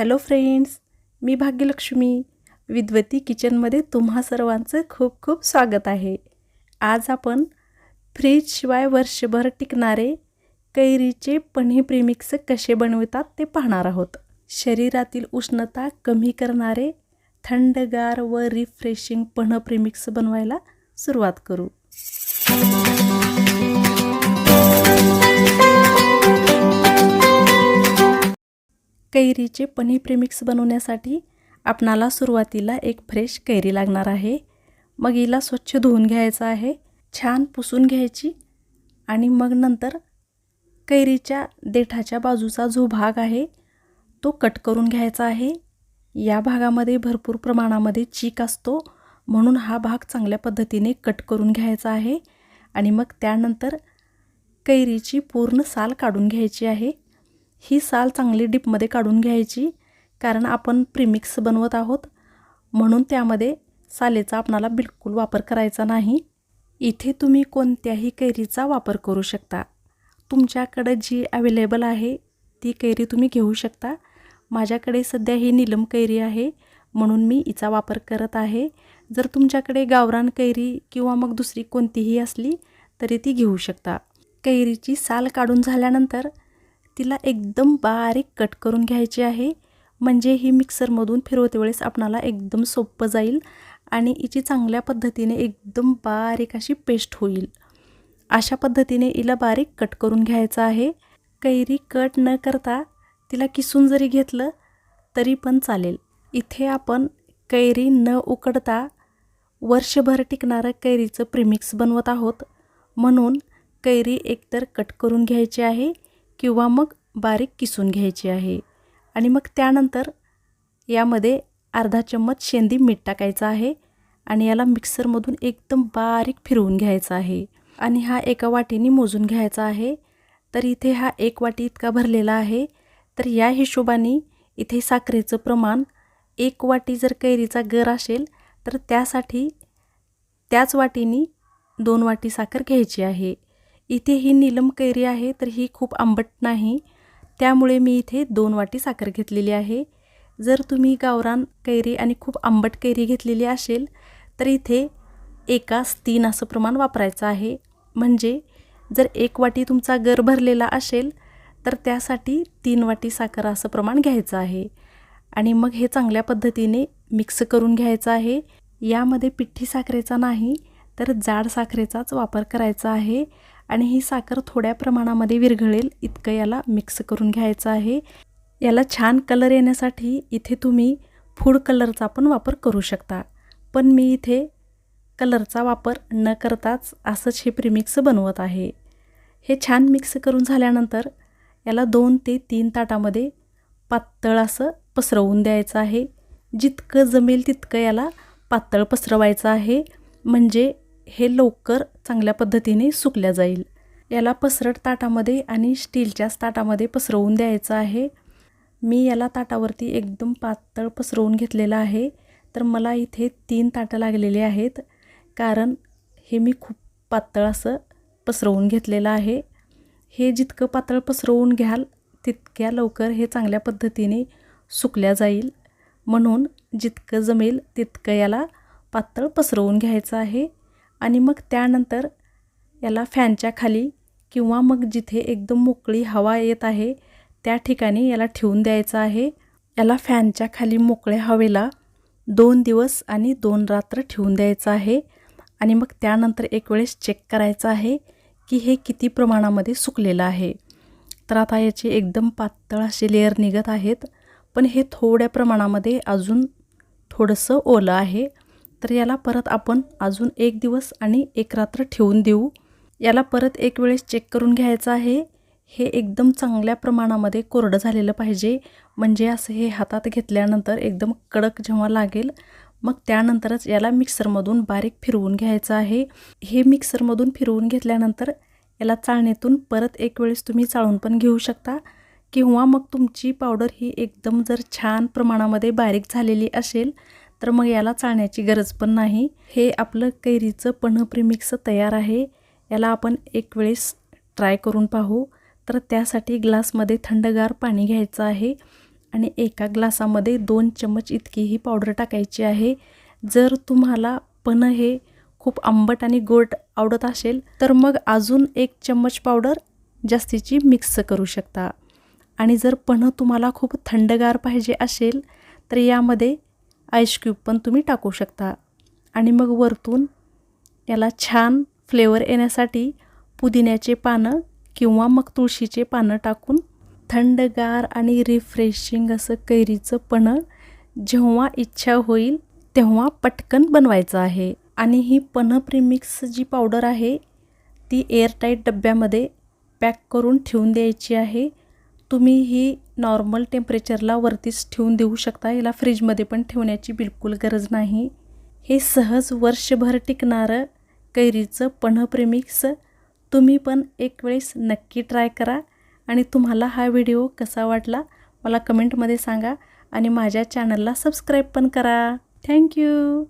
Hello friends मी भाग्यलक्ष्मी. विद्वती किचनमध्ये तुम्हा सर्वांचं खूप खूप स्वागत आहे. आज आपण फ्रीजशिवाय वर्षभर टिकणारे कैरीचे पन्हे प्रेमिक्स कसे बनवितात ते पाहणार आहोत. शरीरातील उष्णता कमी करणारे थंडगार व रिफ्रेशिंग पन्ह प्रेमिक्स बनवायला सुरुवात करू. कैरीचे पनीर प्रेमिक्स बनवण्यासाठी आपणाला सुरुवातीला एक फ्रेश कैरी लागणार आहे. मग हिला स्वच्छ धुवून घ्यायचं आहे. छान पुसून घ्यायची. आणि मग नंतर कैरीच्या देठाच्या बाजूचा जो भाग आहे तो कट करून घ्यायचा आहे. या भागामध्ये भरपूर प्रमाणामध्ये चीक असतो. म्हणून हा भाग चांगल्या पद्धतीने कट करून घ्यायचा आहे. आणि मग त्यानंतर कैरीची पूर्ण साल काढून घ्यायची आहे. ही साल चांगली डिपमध्ये काढून घ्यायची कारण आपण प्रिमिक्स बनवत आहोत. म्हणून त्यामध्ये सालेचा आपणाला बिलकुल वापर करायचा नाही. इथे तुम्ही कोणत्याही कैरीचा वापर करू शकता. तुमच्याकडं जी अवेलेबल आहे ती कैरी तुम्ही घेऊ शकता. माझ्याकडे सध्या ही नीलम कैरी आहे म्हणून मी हिचा वापर करत आहे. जर तुमच्याकडे गावरान कैरी किंवा मग दुसरी कोणतीही असली तरी ती घेऊ शकता. कैरीची साल काढून झाल्यानंतर तिला एकदम बारीक कट करून घ्यायची आहे. म्हणजे ही मिक्सरमधून फिरवते वेळेस आपणाला एकदम सोपं जाईल आणि हिची चांगल्या पद्धतीने एकदम बारीक अशी पेस्ट होईल. अशा पद्धतीने हिला बारीक कट करून घ्यायचं आहे. कैरी कट न करता तिला किसून जरी घेतलं तरी पण चालेल. इथे आपण कैरी न उकडता वर्षभर टिकणारं कैरीचं प्रिमिक्स बनवत आहोत. म्हणून कैरी एकतर कट करून घ्यायची आहे. किंवा मग बारीक किसून घ्यायची आहे. आणि मग त्यानंतर यामध्ये अर्धा चम्मच शेंदी मीठ टाकायचं आहे आणि याला मिक्सरमधून एकदम बारीक फिरवून घ्यायचा आहे. आणि हा एका वाटीने मोजून घ्यायचा आहे. तर इथे हा एक वाटी इतका भरलेला आहे. तर या हिशोबाने इथे साखरेचं प्रमाण एक वाटी जर कैरीचा गर असेल तर त्यासाठी त्याच वाटीने दोन वाटी साखर घ्यायची आहे. इथे ही नीलम कैरी आहे तर ही खूप आंबट नाही. त्यामुळे मी इथे दोन वाटी साखर घेतलेली आहे. जर तुम्ही गावरान कैरी आणि खूप आंबट कैरी घेतलेली असेल तर इथे एकास तीन असं प्रमाण वापरायचं आहे. म्हणजे जर एक वाटी तुमचा गर भरलेला असेल तर त्यासाठी तीन वाटी साखर असं प्रमाण घ्यायचं आहे. आणि मग हे चांगल्या पद्धतीने मिक्स करून घ्यायचं आहे. यामध्ये पिठ्ठी साखरेचा नाही तर जाड साखरेचाच वापर करायचा आहे. आणि ही साखर थोड्या प्रमाणामध्ये विरघळेल. इतकं याला मिक्स करून घ्यायचं आहे. याला छान कलर येण्यासाठी इथे तुम्ही फूड कलरचा पण वापर करू शकता. पण मी इथे कलरचा वापर न करताच असंच हे प्रीमिक्स बनवत आहे. हे छान मिक्स करून झाल्यानंतर याला दोन ते तीन ताटामध्ये पातळ असं पसरवून द्यायचं आहे. जितकं जमेल तितकं याला पातळ पसरवायचं आहे. म्हणजे हे लवकर चांगल्या पद्धतीने सुकल्या जाईल. याला पसरट ताटामध्ये आणि स्टीलच्याच ताटामध्ये पसरवून द्यायचं आहे. मी याला ताटावरती एकदम पातळ पसरवून घेतलेलं आहे. तर मला इथे तीन ताटं लागलेली आहेत. कारण हे मी खूप पातळ असं पसरवून घेतलेलं आहे. हे जितकं पातळ पसरवून घ्याल तितक्या लवकर हे चांगल्या पद्धतीने सुकल्या जाईल. म्हणून जितकं जमेल तितकं याला पातळ पसरवून घ्यायचं आहे. आणि मग त्यानंतर याला फॅनच्या खाली किंवा मग जिथे एकदम मोकळी हवा येत आहे त्या ठिकाणी याला ठेवून द्यायचं आहे. याला फॅनच्या खाली मोकळ्या हवेला दोन दिवस आणि दोन रात्र ठेवून द्यायचं आहे. आणि मग त्यानंतर एक वेळेस चेक करायचं आहे की हे किती प्रमाणामध्ये सुकलेलं आहे. तर आता याचे एकदम पातळ असे लेअर निघत आहेत. पण हे थोड्या प्रमाणामध्ये अजून थोडंसं ओलं आहे. तर याला परत आपण अजून एक दिवस आणि एक रात्र ठेवून देऊ. याला परत एक वेळेस चेक करून घ्यायचं आहे. हे एकदम चांगल्या प्रमाणामध्ये कोरडं झालेलं पाहिजे. म्हणजे असं हे हातात घेतल्यानंतर एकदम कडक जेव्हा लागेल मग त्यानंतरच याला मिक्सरमधून बारीक फिरवून घ्यायचं आहे. हे मिक्सरमधून फिरवून घेतल्यानंतर याला चाळणीतून परत एक वेळेस तुम्ही चाळून पण घेऊ शकता. किंवा मग तुमची पावडर ही एकदम जर छान प्रमाणामध्ये बारीक झालेली असेल तर मग याला चाळण्याची गरज पण नाही. हे आपलं कैरीचं पन्ह प्रीमिक्स तयार आहे. याला आपण एक वेळेस ट्राय करून पाहू. तर त्यासाठी ग्लासमध्ये थंडगार पाणी घ्यायचं आहे आणि एका ग्लासामध्ये दोन चम्मच इतकी ही पावडर टाकायची आहे. जर तुम्हाला पण हे खूप आंबट आणि गोड आवडत असेल तर मग अजून एक चम्मच पावडर जास्तीची मिक्स करू शकता. आणि जर पन्ह तुम्हाला खूप थंडगार पाहिजे असेल तर यामध्ये आईस क्यूब पण तुम्ही टाकू शकता. आणि मग वरतून याला छान फ्लेवर येण्यासाठी पुदिन्याचे पानं किंवा मग तुळशीचे पानं टाकून थंडगार आणि रिफ्रेशिंग असं कैरीचं पणं जेव्हा इच्छा होईल तेव्हा पटकन बनवायचं आहे. आणि ही पन्ह प्रीमिक्स जी पावडर आहे ती एअरटाईट डब्यामध्ये पॅक करून ठेवून द्यायची आहे. तुम्ही ही नॉर्मल टेम्परेचरला वरतीच ठेवून देऊ शकता. याला फ्रीजमध्ये पण ठेवण्याची बिलकुल गरज नाही. हे सहज वर्षभर टिकणारं कैरीचं पन्ह प्रेमिक्स तुम्ही पण एक वेळेस नक्की ट्राय करा. आणि तुम्हाला हा व्हिडिओ कसा वाटला मला कमेंटमध्ये सांगा. आणि माझ्या चॅनलला सबस्क्राईब पण करा. थँक्यू